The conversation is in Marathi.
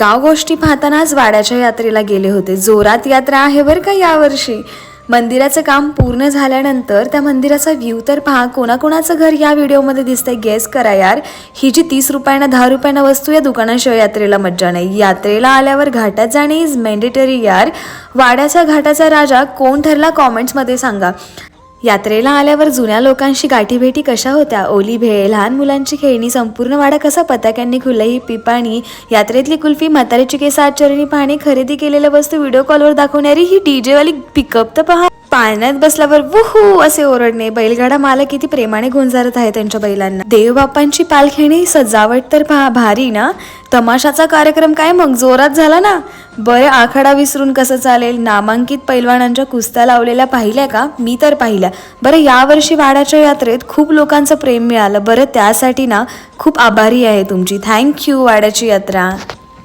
गाव गोष्टी पाहतानाच वाड्याच्या यात्रेला गेले होते. जोरात यात्रा आहे बरं का यावर्षी? मंदिराचं काम पूर्ण झाल्यानंतर त्या मंदिराचा व्ह्यू तर पहा. कोणाकोणाचं घर या व्हिडिओमध्ये दिसतंय? गेस करा यार. ही जी तीस रुपयानं दहा रुपयानं वस्तू या दुकानाशिवाय यात्रेला मज्जा नाही. यात्रेला आल्यावर घाटात जाणे इज मेंडेटरी यार. वाड्याच्या घाटाचा राजा कोण ठरला? कॉमेंट्समध्ये सांगा. यात्रेला आल्यावर जुन्या लोकांशी गाठीभेटी कशा होत्या? ओली भेळ लहान मुलांची खेळणी संपूर्ण वाडा कसा पताक्यांनी खुलला पिपाणी यात्रेतली कुल्फी म्हातारीची केस आचरणी पाहणे खरेदी केलेल्या वस्तू व्हिडिओ कॉलवर दाखवणारी ही डीजेवाली पिकअप तर पहा. पाण्यात बसल्यावर वुहू असे ओरडणे. बैलगाडा मालक किती प्रेमाने गुंजारत आहे त्यांच्या बैलांना. देवबापांची पालखी सजावट तर पहा भारी ना? तमाशाचा कार्यक्रम काय मग? जोरात झाला ना? बरं आखाडा विसरून कसं चालेल? नामांकित पैलवानांच्या कुस्त्या लावलेल्या पाहिल्या का? मी तर पाहिल्या. बरं यावर्षी वाड्याच्या यात्रेत खूप लोकांचं प्रेम मिळालं. बरं त्यासाठी ना खूप आभारी आहे तुमची. थँक्यू वाड्याची यात्रा.